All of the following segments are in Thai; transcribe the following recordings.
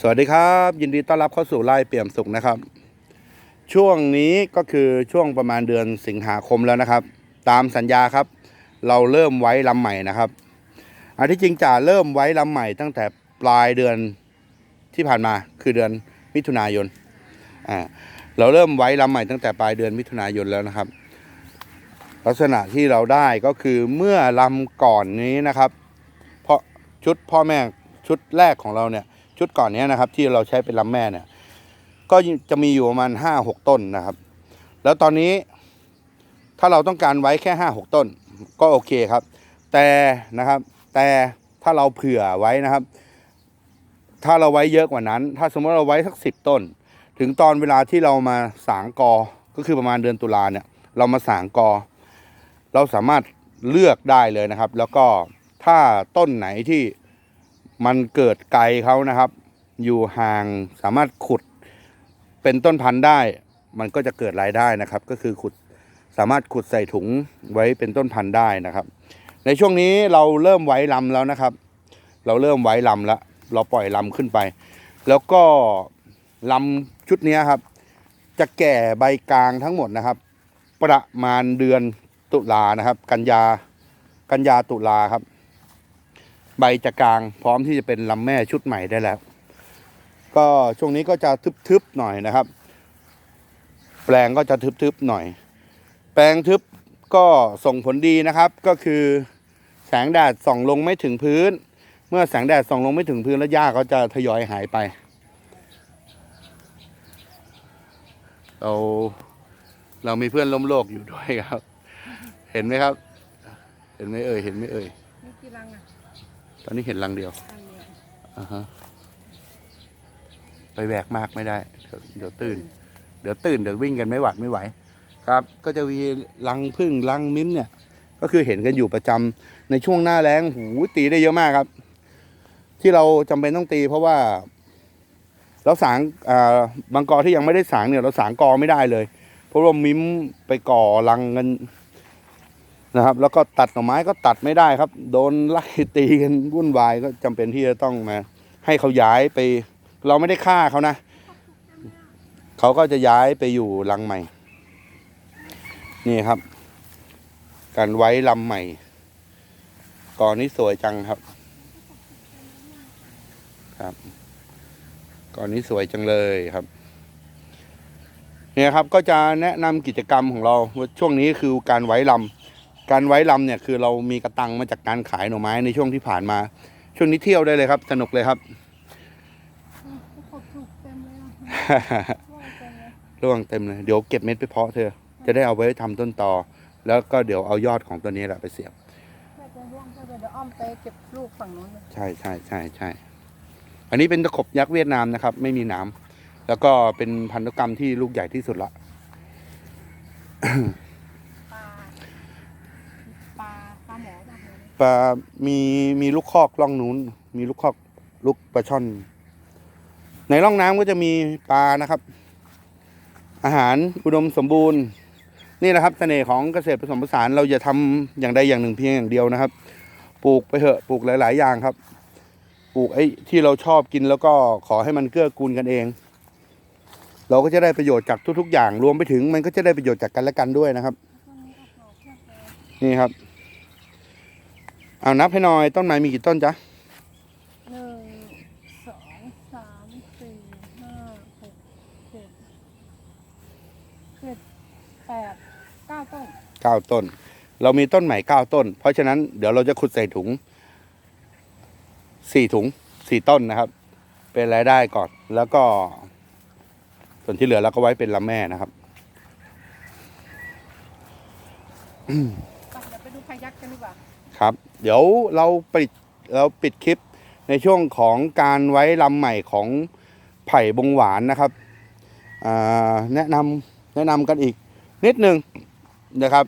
สวัสดีครับ ยินดีต้อนรับเข้าสู่ไล่เปี่ยมสุขนะครับ ช่วงนี้ก็คือช่วงประมาณเดือนสิงหาคมแล้วนะครับ ตามสัญญาครับ เราเริ่มไว้ลำใหม่นะครับอันที่จริงจะเริ่มไว้ลำใหม่ตั้งแต่ปลายเดือนที่ผ่านมาคือเดือนมิถุนายนอ่าเราเริ่มไว้ลำใหม่ตั้งแต่ปลายเดือนมิถุนายนแล้วนะครับ ลักษณะที่เราได้ก็คือเมื่อลำก่อนนี้นะครับ เพราะชุดพ่อแม่ชุดแรกของเราเนี่ย ชุดก่อนเนี้ยนะครับ ที่เราใช้เป็นลำแม่เนี่ย ก็จะมีอยู่ประมาณห้าหกต้นนะครับ แล้วตอนนี้ถ้าเราต้องการไว้แค่ห้าหกต้น ก็โอเคครับ แต่นะครับ แต่ถ้าเราเผื่อไว้นะครับ ถ้าเราไว้เยอะกว่านั้น ถ้าสมมติเราไว้สักสิบต้น ถึงตอนเวลาที่เรามาสางกอ ก็คือประมาณเดือนตุลาเนี่ย เรามาสางกอ เราสามารถเลือกได้เลยนะครับ แล้วก็ถ้าต้นไหนที่ มันเกิดไกลเขานะครับ อยู่ห่างสามารถขุดเป็นต้นพันธุ์ได้ มันก็จะเกิดรายได้นะครับ ก็คือขุดสามารถขุดใส่ถุงไว้เป็นต้นพันธุ์ได้นะครับ ในช่วงนี้เราเริ่มไว้ลำแล้วนะครับ เราเริ่มไว้ลำแล้วเราปล่อยลำขึ้นไป แล้วก็ลำชุดนี้ครับ จะแก่ใบกลางทั้งหมดนะครับ ประมาณเดือนตุลานะครับ กันยากันยาตุลาครับ ใบจะกลางพร้อมที่จะเป็นลำแม่ชุดใหม่ได้แล้ว ก็ช่วงนี้ก็จะทึบๆหน่อยนะครับ แปลงก็จะทึบๆหน่อย แปลงทึบก็ส่งผลดีนะครับก็คือแสงแดดส่องลงไม่ถึงพื้น เมื่อแสงแดดส่องลงไม่ถึงพื้นแล้วหญ้าก็จะทยอยหายไปเราเรามีเพื่อนล้มโลกอยู่ด้วยครับ เห็นไหมครับ เห็นไหมเอ่ยเห็นไหมเอ่ยมีกี่รังอะ ตอนนี้เห็นรังเดียวอ่าฮะไปแหวกมากไม่ได้ เดี๋ยวตื่น เดี๋ยวตื่นเดี๋ยววิ่งกันไม่หวัดไม่ไหว ครับ ก็จะมีรังพึ่งรังมิ้นเนี่ย ก็คือเห็นกันอยู่ประจำในช่วงหน้าแล้งหูตีได้เยอะมากครับ ที่เราจำเป็นต้องตี เพราะว่า เราสางอ่าบางกอที่ยังไม่ได้สางเนี่ย เราสางกอไม่ได้เลย เพราะว่ามิ้มไปก่อรังกัน นะครับ แล้วก็ตัดหน่อไม้ก็ตัดไม่ได้ครับ โดนไล่ตีกันวุ่นวายก็จำเป็นที่จะต้องมาให้เขาย้ายไป เราไม่ได้ฆ่าเขานะเขาก็จะย้ายไปอยู่รังใหม่ นี่ครับ การไว้ลำใหม่ก่อนนี้สวยจังครับ ครับก่อนนี้สวยจังเลยครับเนี่ยครับก็จะแนะนำกิจกรรมของเราว่าช่วงนี้คือการไว้ลำ การไว้ลำเนี่ยคือเรามีกระตังมาจากการขายหน่อไม้ในช่วงที่ผ่านมา ช่วงนี้เที่ยวได้เลยครับ สนุกเลยครับเขาถูกเต็มเลยอะว่าเต็มเลยร่วงเต็มเลยเดี๋ยวเก็บเม็ดไปเพาะเธอ จะได้เอาไว้ทำต้นตอ แล้วก็เดี๋ยวเอายอดของตัวนี้แหละไปเสียบแค่จะร่วงก็เดี๋ยวอ้อมไปเก็บลูกฝั่งนู้นเลยใช่ใช่ใช่ใช่อันนี้เป็นตะขบยักษ์เวียดนามนะครับ ไม่มีหน้ำแล้วก็เป็นพันธุกรรมที่ลูกใหญ่ที่สุดละ ปลา ปลา ปลาหมอ ปลามีมีลูกคอกล่องนู้น มีลูกคอกลูกปลาช่อน ในร่องน้ำก็จะมีปลานะครับ อาหารอุดมสมบูรณ์ นี่นะครับเสน่ห์ของเกษตรผสมผสานเราจะทำอย่างใดอย่างหนึ่งเพียงอย่างเดียวนะครับ ปลูกไปเถอะปลูกหลาย ๆ อย่างครับ ปลูกไอ้ที่เราชอบกินแล้วก็ขอให้มันเกื้อกูลกันเอง เราก็จะได้ประโยชน์จากทุก ๆ อย่างรวมไปถึง มันก็จะได้ประโยชน์จากกันและกันด้วยนะครับ นี่ครับ เอานับให้หน่อยต้นไม้มีกี่ต้นจ๊ะหนึ่งสองสามสี่ห้าหกเจ็ดเจ็ดแปดเก้าต้นเก้าต้น เรามีต้นใหม่เก้าต้น เพราะฉะนั้นเดี๋ยวเราจะขุดใส่ถุงสี่ถุงสี่ต้นนะครับ เป็นรายได้ก่อนแล้วก็ ส่วนที่เหลือเราก็ไว้เป็นลำแม่นะครับไปเดี๋ยวไปดูพายักกันดีกว่า ครับ เดี๋ยวเราปิดเราปิดคลิปในช่วงของการไว้ลำใหม่ของไผ่บงหวานนะครับแนะนำแนะนำกันอีกนิดนึงนะครับ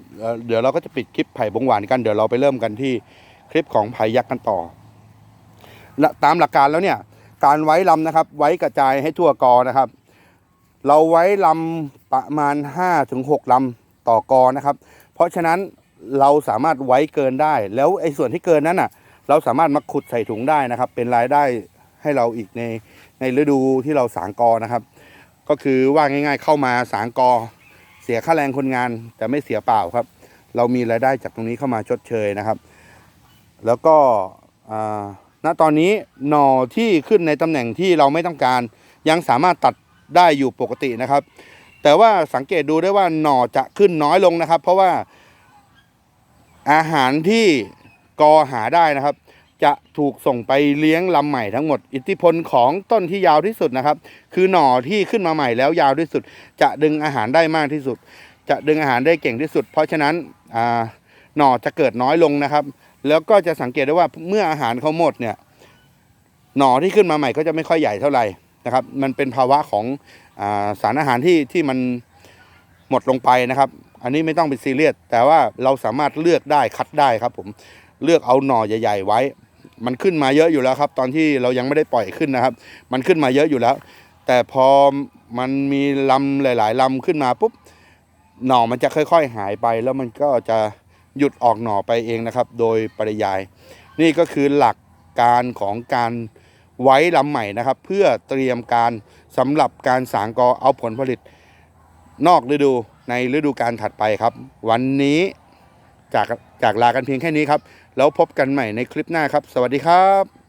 เดี๋ยวเราก็จะปิดคลิปไผ่บงหวานกัน เดี๋ยวเราไปเริ่มกันที่คลิปของไผ่ยักษ์กันต่อ ตามหลักการแล้วเนี่ยการไว้ลำนะครับ ไว้กระจายให้ทั่วกอนะครับ เราไว้ลำประมาณ5-6ลำต่อกอนะครับ เพราะฉะนั้น เราสามารถไว้เกินได้ แล้วไอ้ส่วนที่เกินนั้นอะ เราสามารถมาขุดใส่ถุงได้นะครับ เป็นรายได้ให้เราอีกในในฤดูที่เราสางกอนะครับ ก็คือว่าง่าย ๆ เข้ามาสางกอ เสียค่าแรงคนงาน แต่ไม่เสียเปล่าครับ เรามีรายได้จากตรงนี้เข้ามาชดเชยนะครับ แล้วก็ณตอนนี้หน่อที่ขึ้นในตำแหน่งที่เราไม่ต้องการ ยังสามารถตัดได้อยู่ปกตินะครับ แต่ว่าสังเกตดูได้ว่าหน่อจะขึ้นน้อยลงนะครับ เพราะว่า อาหารที่กอหาได้นะครับ จะถูกส่งไปเลี้ยงลำใหม่ทั้งหมด อิทธิพลของต้นที่ยาวที่สุดนะครับ คือหน่อที่ขึ้นมาใหม่แล้วยาวที่สุด จะดึงอาหารได้มากที่สุด จะดึงอาหารได้เก่งที่สุด เพราะฉะนั้นหน่อจะเกิดน้อยลงนะครับ แล้วก็จะสังเกตได้ว่าเมื่ออาหารเขาหมดเนี่ยหน่อที่ขึ้นมาใหม่ก็จะไม่ค่อยใหญ่เท่าไหร่นะครับ มันเป็นภาวะของอาสารอาหารที่ที่มันหมดลงไปนะครับ อันนี้ไม่ต้องเป็นซีเรียสแต่ว่าเราสามารถเลือกได้คัดได้ครับ ผมเลือกเอาหน่อใหญ่ ๆ ไว้ มันขึ้นมาเยอะอยู่แล้วครับ ตอนที่เรายังไม่ได้ปล่อยขึ้นนะครับ มันขึ้นมาเยอะอยู่แล้ว แต่พอมันมีลำหลาย ๆลำขึ้นมาปุ๊บหน่อมันจะค่อย ๆ หายไป แล้วมันก็จะหยุดออกหน่อไปเองนะครับ โดยปริยาย นี่ก็คือหลักการของการไว้ลำใหม่นะครับ เพื่อเตรียมการสำหรับการสางกอเอาผลผลิตนอกฤดู ในฤดูการถัดไปครับ วันนี้จากจากลากันเพียงแค่นี้ครับ แล้วพบกันใหม่ในคลิปหน้าครับ สวัสดีครับ